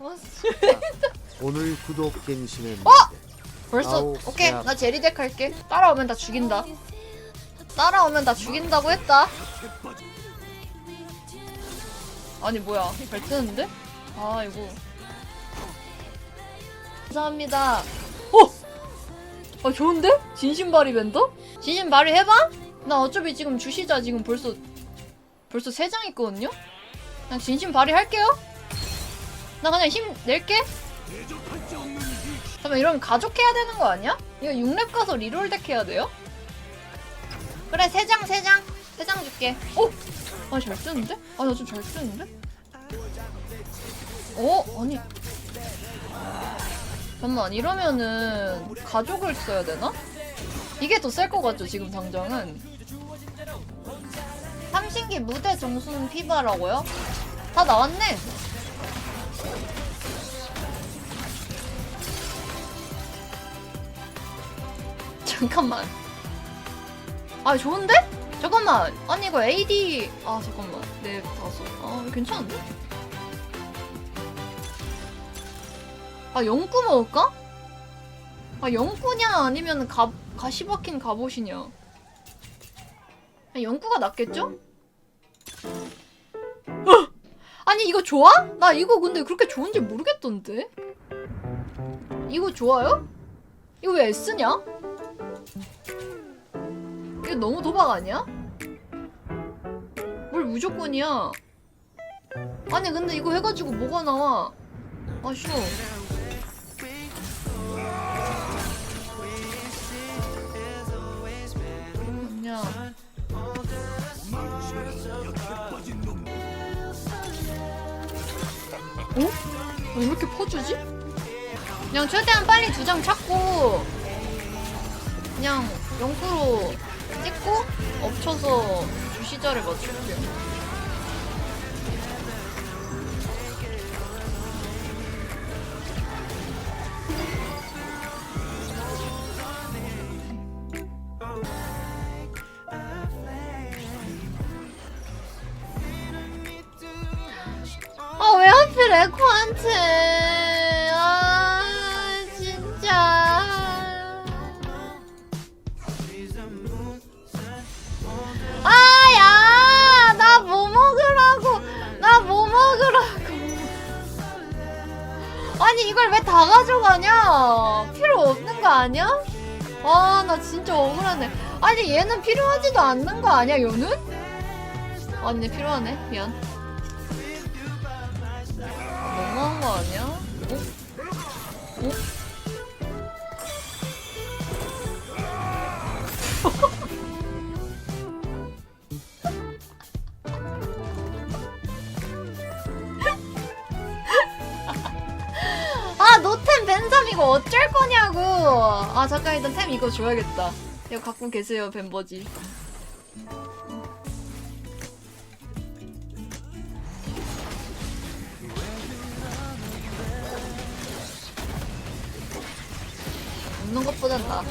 어, 오늘 구독 갱신의 벌써 아우, 오케이 야. 나 제리덱 할게 따라오면 다 죽인다 따라오면 다 죽인다고 했다 아니 뭐야 잘 뜨는데? 아 이거 감사합니다 어! 아 좋은데? 진심발이 밴더? 진심발이 해봐? 나 어차피 지금 주시자 지금 벌써 벌써 3장 있거든요? 그냥 진심발이 할게요 나 그냥 힘 낼게 잠깐만 이러면 가족해야 되는 거 아니야? 이거 6렙 가서 리롤덱 해야 돼요? 그래 3장 3장 3장 줄게 오! 아니 잘 뜨는데? 아 나 좀잘 뜨는데? 어? 아니 잠깐만 이러면은 가족을 써야 되나? 이게 더 셀 것 같죠 지금 당장은 삼신기 무대 정수는 피바라고요? 다 나왔네 잠깐만. 아 좋은데? 잠깐만. 아니 이거 AD 아 잠깐만. 네 다섯. 아 괜찮은데? 아 영구 먹을까? 아 영구냐 아니면 가 가시 박힌 갑옷이냐? 아, 영구가 낫겠죠? 어! 아니 이거 좋아? 나 이거 근데 그렇게 좋은지 모르겠던데. 이거 좋아요? 이거 왜 S냐? 이거 너무 도박 아니야? 뭘 무조건이야? 아니 근데 이거 해가지고 뭐가 나와? 아쉬워. 그냥 어? 왜 이렇게 퍼주지? 그냥 최대한 빨리 두 장 찾고 그냥 영구로 찍고 엎쳐서 주시자를 맞출게요. 아 왜 하필 에코한테 다 가져가냐 필요 없는 거 아니야? 아 나 진짜 억울하네 아니 얘는 필요하지도 않는 거 아니야 얘는? 아니네 필요하네 미안 일단 템 이거 줘야겠다. 이거 갖고 계세요 벤버지. 없는 것보단 나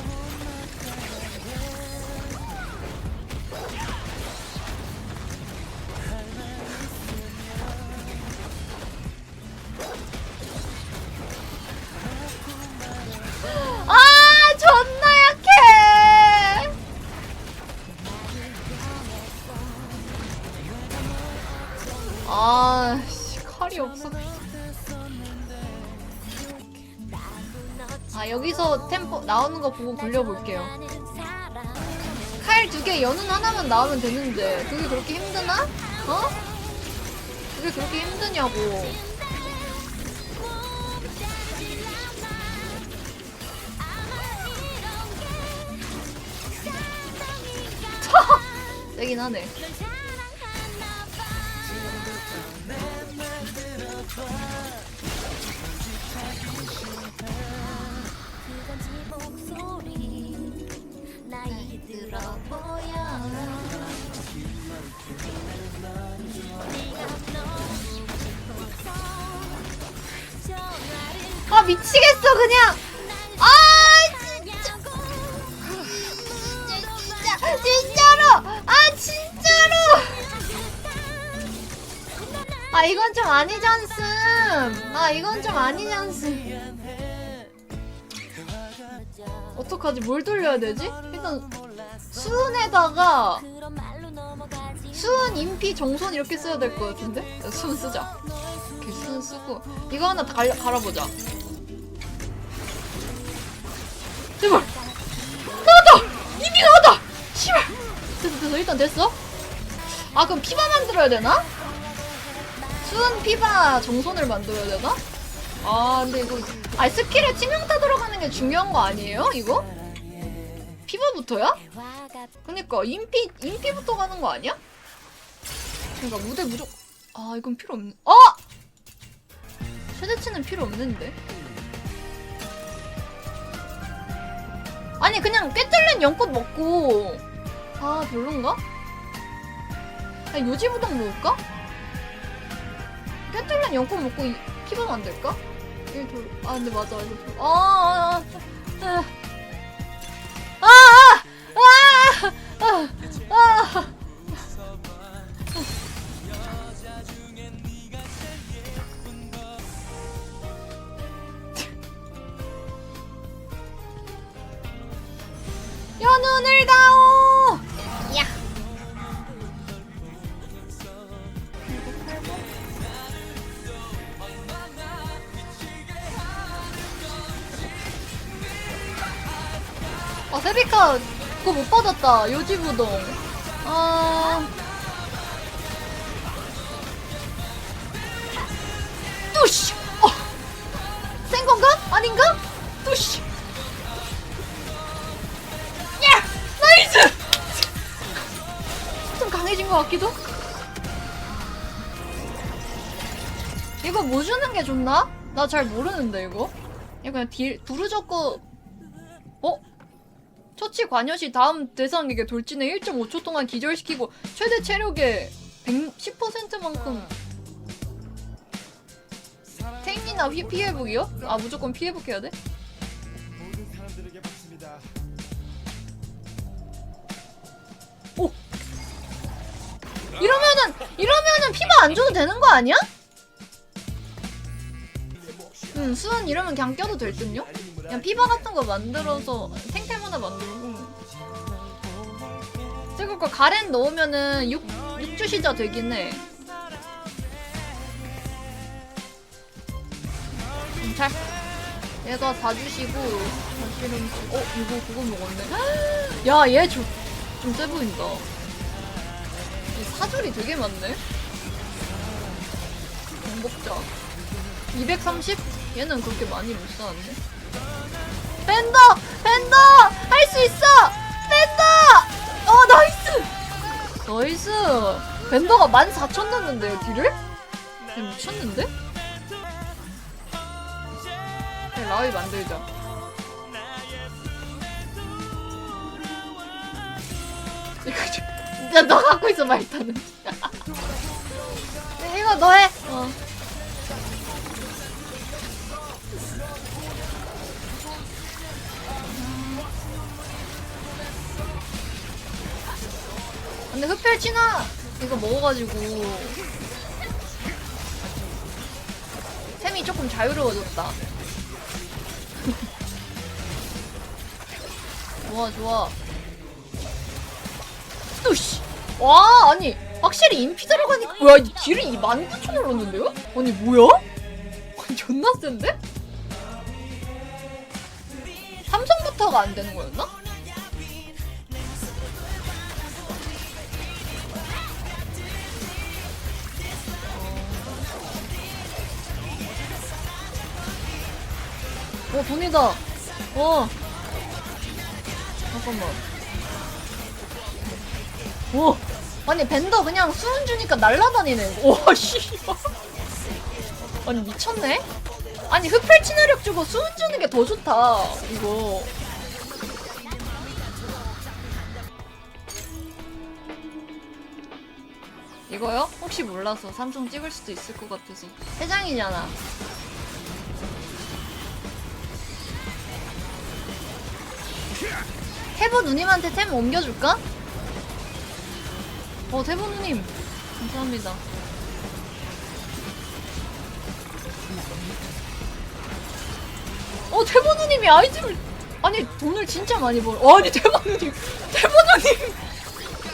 템포 나오는 거 보고 굴려볼게요 칼 두개 연운 하나만 나오면 되는데 그게 그렇게 힘드나? 어? 그게 그렇게 힘드냐고 세긴 하네 아 미치겠어 그냥 아 진짜 진짜 진짜로 아 진짜로 아아 이건 좀 아니잖음. 아 이건 좀 아니잖음. 어떡하지? 뭘 돌려야 되지? 일단 수은에다가 수은, 인피, 정손 이렇게 써야 될 것 같은데? 야, 수은 쓰자. 이렇게 수은 쓰고 이거 하나 다 갈라, 갈아보자. 제발 나왔다! 이미 나왔다! 씨발! 됐어 됐어 일단 됐어. 아 그럼 피바 만들어야 되나? 수은 피바 정손을 만들어야 되나? 아 근데 이거 아 스킬에 치명타 들어가는 게 중요한 거 아니에요? 이거? 피바부터야? 그니까 인피 인피부터 가는 거 아니야? 그러니까 무대 무조건 아 이건 필요 없는 어! 최대치는 필요 없는데 아니 그냥 깨뚫린 연꽃 먹고 아 별론가? 아니 요지부동 먹을까? 깨뚫린 연꽃 먹고 이- 피바 만들까? 일 돌. 아 근데 맞아 이거 돌. 아, 아, 아, 아, 아. 연운을 다오! 야! 아, 세비카 그거 못 받았다. 요지부동. 아. 뚜시! 어! 센 건가? 아닌가? 뚜시! 야! 나이스! 좀 강해진 것 같기도? 이거 뭐 주는 게 좋나? 나 잘 모르는데, 이거. 이거 그냥 딜, 거, 어? 처치 관여 시 다음 대상에게 돌진을 1.5초 동안 기절시키고 최대 체력의 110%만큼 탱이나 휘 피해보기요? 아 무조건 피해복 해야 돼? 오! 이러면은 이러면은 피만 안 줘도 되는 거 아니야? 응 수은 이러면 그냥 껴도 될 듯요? 그냥 피바 같은 거 만들어서 하나 만들고 찍을 거 가렌 넣으면은 6, 6주 시자 되긴 해 잘. 얘가 4주시고 사실은 어 이거 그거 먹었네 야얘 좀세 보인다 이 사줄이 되게 많네 공복자 230? 얘는 그렇게 많이 못 사는데 밴더! 밴더! 할 수 있어! 밴더! 어 나이스! 나이스! 밴더가 14,000 넣는데요 딜을? 얘 미쳤는데? 그냥 라위 만들자 이거 좀 진짜 너 갖고 있어 네, 이거 너 해! 어. 근데 흡혈 진화 이거 먹어가지고 템이 조금 자유로워졌다. 좋아 좋아. 또씨. 와 아니 확실히 인피 들어가니까 뭐야 이 딜을 29,000을 넣었는데요? 아니 뭐야? 존나 센데? 삼성부터가 안 되는 거였나? 어 돈이다. 어. 잠깐만. 오. 아니 밴더 그냥 수은 주니까 날라다니네. 와 씨. 아니 미쳤네. 아니 흡혈 친화력 주고 수은 주는 게 더 좋다. 이거. 이거요? 혹시 몰라서 삼성 찍을 수도 있을 것 같아서. 회장이잖아. 태보 누님한테 템 옮겨줄까? 어 태보 누님 감사합니다 어 태보 누님이 아이템을 아니 돈을 진짜 많이 벌어 아니 태보 누님 태보 누님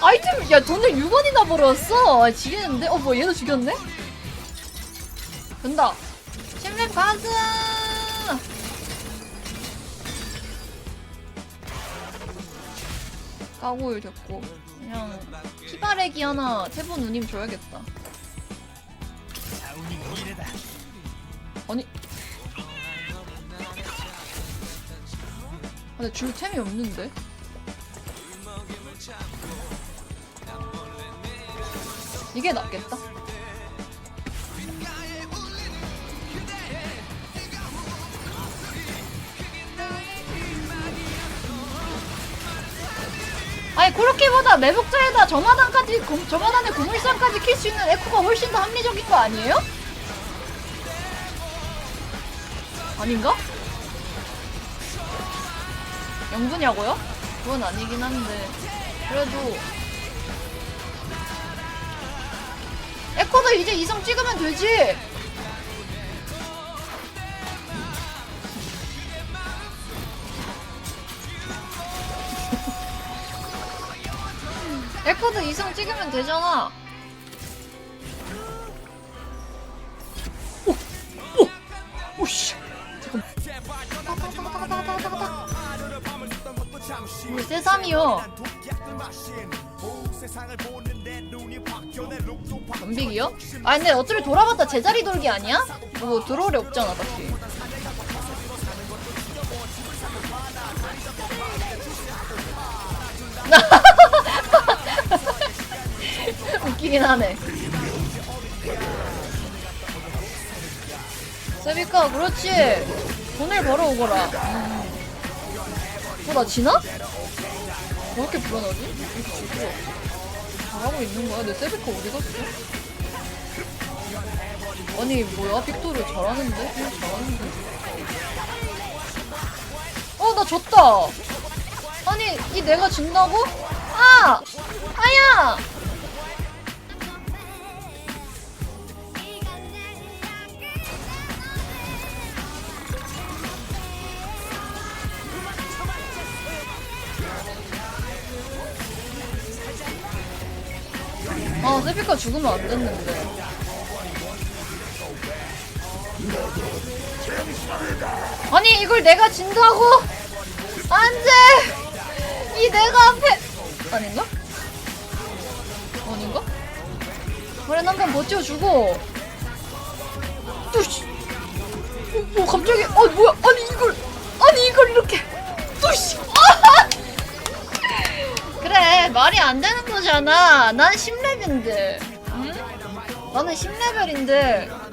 아이템 야 돈을 6원이나 벌었어 아 지겠는데? 어 뭐 얘도 죽였네? 된다 10렙 가즈 까고일 됐고 그냥 피바레기 하나 태번우님 줘야겠다 아니 아, 근데 줄 템이 없는데? 이게 낫겠다. 아니 그렇게보다 매복자에다 저마단까지 고- 저마단의 고물상까지 킬 수 있는 에코가 훨씬 더 합리적인 거 아니에요? 아닌가? 영분이냐고요? 그건 아니긴 한데 그래도 에코도 이제 이성 찍으면 되지 에코도 이성 찍으면 되잖아 오! 오! 오 씨 우리 세삼이요. 연빅이요? 아 근데 어차피 돌아봤다 제자리 돌기 아니야? 뭐 들어오래 없잖아 딱히. 웃기긴 하네. 세비카 그렇지. 돈을 벌어오거라. 어, 나 지나? 왜 이렇게 불안하지? 왜 이렇게 지고 잘하고 있는 거야? 내 세비카 어디 갔어? 아니, 뭐야? 빅토르 잘하는데? 응, 잘하는데? 어, 나 졌다! 아니, 이 내가 진다고? 아! 세비카 죽으면 안 됐는데. 아니, 이걸 내가 진다고? 안 돼! 이 내가 앞에. 아닌가? 아닌가? 그래, 한번 버텨주고. 뚜시! 어, 뭐, 갑자기. 아, 뭐야. 아니, 이걸. 아니, 이걸 이렇게. 뚜시! 아! 그래 말이 안 되는 거잖아 난 10렙인데 응? 나는 10레벨인데